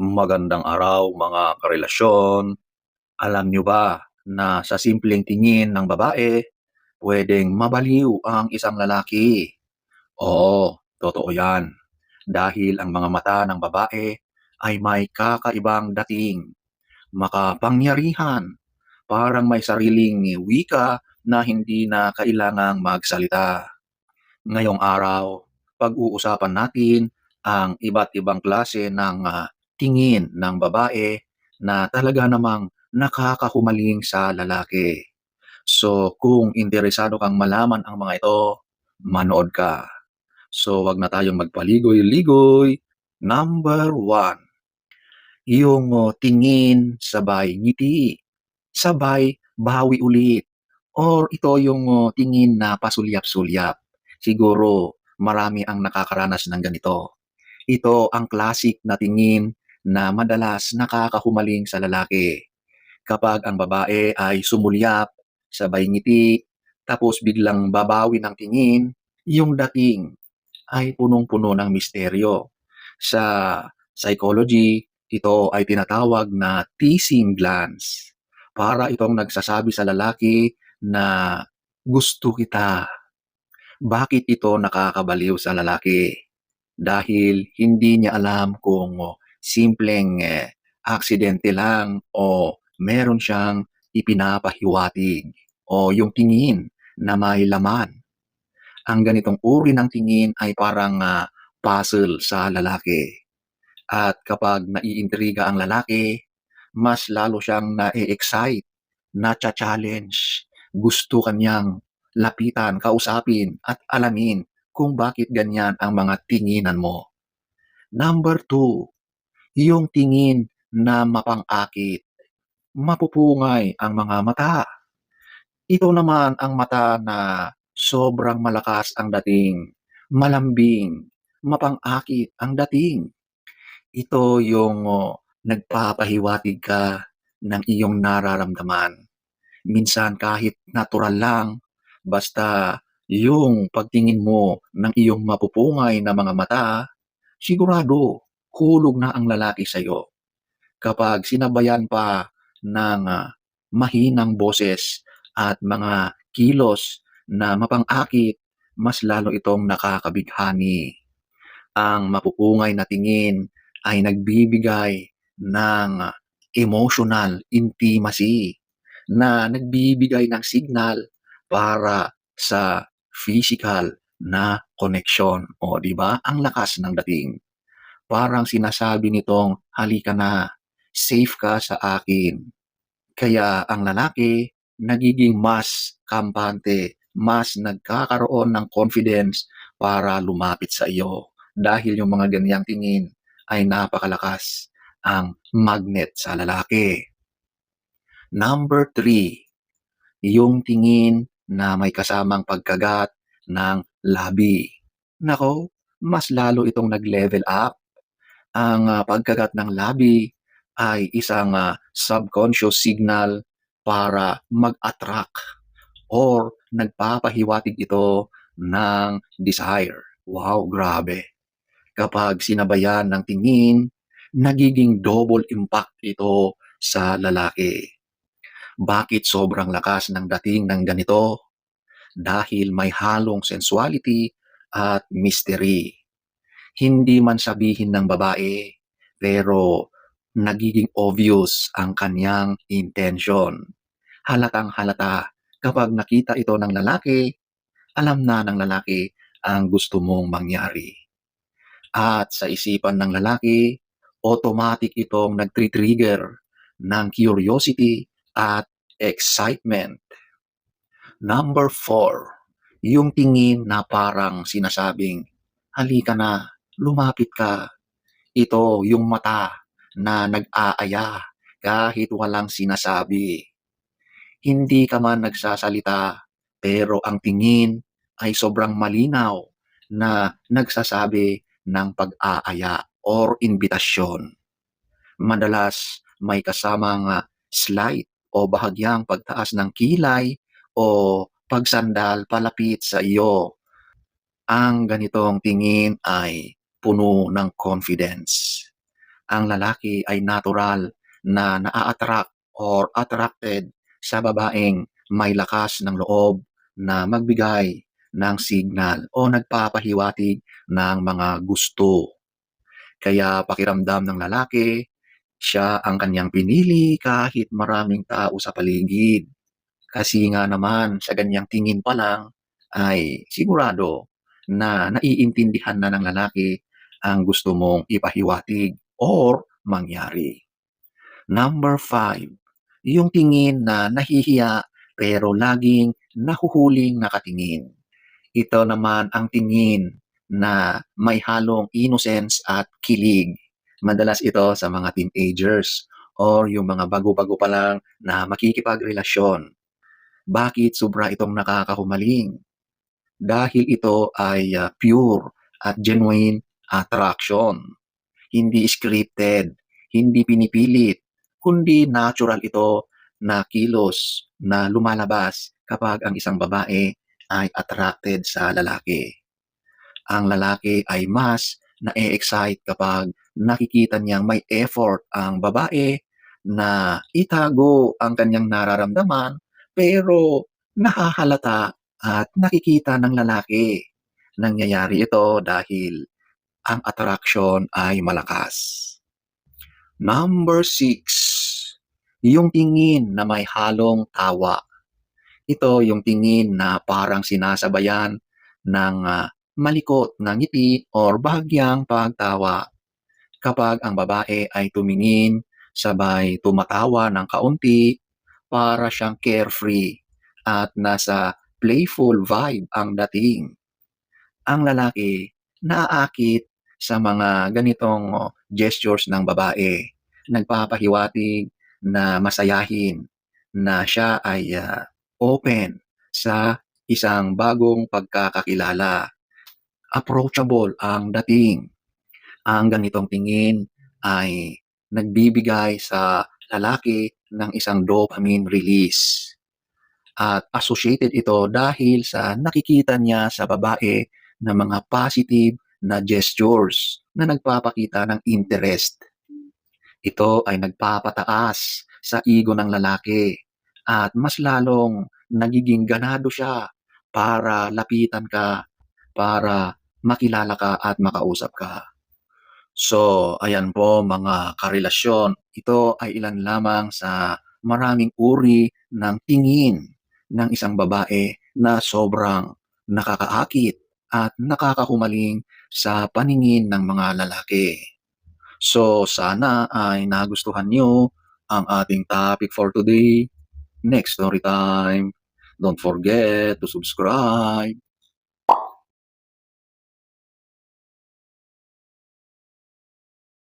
Magandang araw mga karelasyon. Alam niyo ba na sa simpleng tingin ng babae, pwedeng mabaliw ang isang lalaki? Oo, totoo yan. Dahil ang mga mata ng babae ay may kakaibang dating, makapangyarihan, parang may sariling wika na hindi na kailangang magsalita. Ngayong araw, pag-uusapan natin ang iba't ibang klase ng ah, tingin ng babae na talaga namang nakakahumaling sa lalaki. So, kung interesado kang malaman ang mga ito, manood ka. So, wag na tayong magpaligoy-ligoy. Number one, yung oh, tingin sabay ngiti, sabay bawi ulit. Or ito yung oh, tingin na pasulyap-sulyap. Siguro marami ang nakakaranas ng ganito. Ito ang classic na tingin na madalas nakakahumaling sa lalaki. Kapag ang babae ay sumulyap, sabay ngiti, tapos biglang babawi ng tingin, yung dating ay punong-puno ng misteryo. Sa psychology, ito ay tinatawag na teasing glance. Para itong nagsasabi sa lalaki na gusto kita. Bakit ito nakakabaliw sa lalaki? Dahil hindi niya alam kung simpleng eh, aksidente lang o meron siyang ipinapahiwatig o yung tingin na may laman. Ang ganitong uri ng tingin ay parang ah, puzzle sa lalaki. At kapag naiintriga ang lalaki, mas lalo siyang na-excite, na-challenge, gusto kanyang lapitan, kausapin at alamin kung bakit ganyan ang mga tinginan mo. Number two, yung tingin na mapang-akit, mapupungay ang mga mata. Ito naman ang mata na sobrang malakas ang dating, malambing, mapang-akit ang dating. Ito yung oh, nagpapahiwatig ka ng iyong nararamdaman. Minsan kahit natural lang, basta yung pagtingin mo ng iyong mapupungay na mga mata, sigurado hulog na ang lalaki sa iyo. Kapag sinabayan pa ng ah, mahinang boses at mga kilos na mapang-akit, mas lalo itong nakakabighani. Ang mapupungay na tingin ay nagbibigay ng emotional intimacy na nagbibigay ng signal para sa physical na connection. O, di ba? Ang lakas ng dating. Parang sinasabi nitong, halika na, safe ka sa akin. Kaya ang lalaki, nagiging mas kampante, mas nagkakaroon ng confidence para lumapit sa iyo. Dahil yung mga ganyang tingin ay napakalakas ang magnet sa lalaki. Number three, yung tingin na may kasamang pagkagat ng labi. Nako, mas lalo itong nag-level up. Ang ah, pagkagat ng labi ay isang ah, subconscious signal para mag-attract or nagpapahiwatig ito ng desire. Wow, grabe. Kapag sinabayan ng tingin, nagiging double impact ito sa lalaki. Bakit sobrang lakas ng dating ng ganito? Dahil may halong sensuality at mystery. Hindi man sabihin ng babae, pero nagiging obvious ang kanyang intention. Halatang halata kapag nakita ito ng lalaki, alam na ng lalaki ang gusto mong mangyari. At sa isipan ng lalaki, automatic itong nagtre-trigger ng curiosity at excitement. Number four, yung tingin na parang sinasabing, halika na, lumapit ka. Ito yung mata na nag-aaya kahit walang sinasabi. Hindi ka man nagsasalita, pero ang tingin ay sobrang malinaw na nagsasabi ng pag-aaya or invitasyon. Madalas may kasamang ah, slight o bahagyang pagtaas ng kilay o pagsandal palapit sa iyo. Ang ganitong tingin ay puno ng confidence. ang lalaki ay natural na naa-attract or attracted sa babaeng may lakas ng loob na magbigay ng signal o nagpapahiwatig ng mga gusto. Kaya pakiramdam ng lalaki, siya ang kanyang pinili kahit maraming tao sa paligid. Kasi nga naman sa ganyang tingin pa lang ay sigurado na naiintindihan na ng lalaki ang gusto mong ipahiwatig or mangyari. Number five, yung tingin na nahihiya pero laging nahuhuling nakatingin. Ito naman ang tingin na may halong innocence at kilig. Madalas ito sa mga teenagers or yung mga bago-bago pa lang na makikipagrelasyon. Bakit sobra itong nakakahumaling? Dahil ito ay uh, pure at genuine attraction. Hindi scripted, hindi pinipilit, kundi natural ito na kilos na lumalabas kapag ang isang babae ay attracted sa lalaki. Ang lalaki ay mas na-excite kapag nakikita niyang may effort ang babae na itago ang kanyang nararamdaman pero nahahalata at nakikita ng lalaki. Nangyayari ito dahil ang attraction ay malakas. Number six, yung tingin na may halong tawa. Ito yung tingin na parang sinasabayan ng uh, malikot na ngiti or bahagyang pagtawa. Kapag ang babae ay tumingin, sabay tumatawa ng kaunti, para siyang carefree at nasa playful vibe ang dating. Ang lalaki naaakit sa mga ganitong oh, gestures ng babae. Nagpapahiwatig na masayahin na siya ay uh, open sa isang bagong pagkakakilala. Approachable ang dating. Ang ganitong tingin ay nagbibigay sa lalaki ng isang dopamine release. At associated ito dahil sa nakikita niya sa babae na mga positive na gestures na nagpapakita ng interest. Ito ay nagpapataas sa ego ng lalaki at mas lalong nagiging ganado siya para lapitan ka, para makilala ka at makausap ka. So, ayan po mga karelasyon. Ito ay ilan lamang sa maraming uri ng tingin ng isang babae na sobrang nakakaakit at nakakahumaling sa paningin ng mga lalaki. So, sana ay nagustuhan nyo ang ating topic for today. Next story time. Don't forget to subscribe.